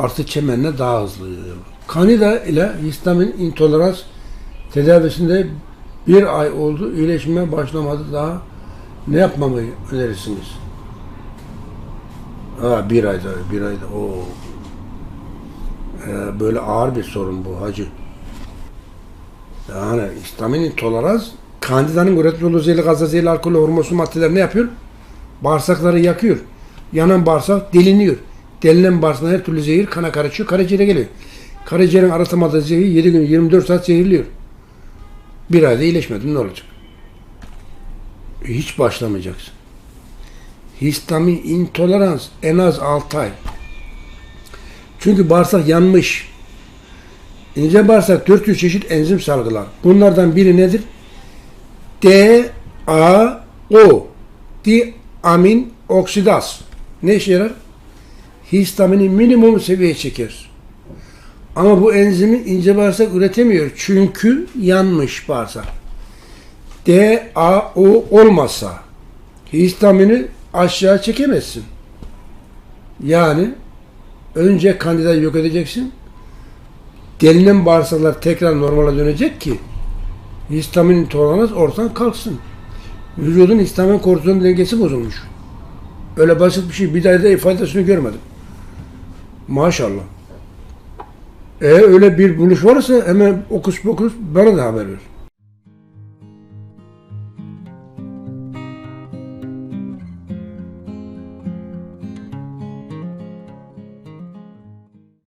artı çemenle daha hızlı yayılıyor. Kanida ile histamin intolerans tedavisinde bir ay oldu. iyileşme başlamadı daha. Ne yapmamı önerirsiniz? Ha bir ayda, bir ayda. O Ee, böyle ağır bir sorun bu hacı. Yani histamin intolerans kandidanın olduğu zehirli gazla zehirli alkol hormonsu maddeler ne yapıyor? Bağırsakları yakıyor. Yanan bağırsak deliniyor. Delinen bağırsaktan her türlü zehir kana karışıyor, karaciğere geliyor. Karaciğerin aratamadığı zehir 7 gün 24 saat zehirliyor. Bir ayda iyileşmedin ne olacak? E, Hiç başlamayacaksın. Histamin intolerans en az 6 ay. Çünkü bağırsak yanmış. İnce bağırsak 400 çeşit enzim salgılar. Bunlardan biri nedir? D, A, O. Diamin oksidaz. Ne işe yarar? Histamini minimum seviyeye çeker. Ama bu enzimi ince bağırsak üretemiyor. Çünkü yanmış bağırsak. D, A, O olmazsa histamini aşağı çekemezsin. Yani önce kandidayı yok edeceksin. Delinen bağırsaklar tekrar normale dönecek ki histamin intolerans ortadan kalksın. Vücudun histamin kortizon dengesi bozulmuş. Öyle basit bir şey. Bir daha da ifadesini görmedim. Maşallah. E öyle bir buluş varsa hemen okus pokus bana da haber ver.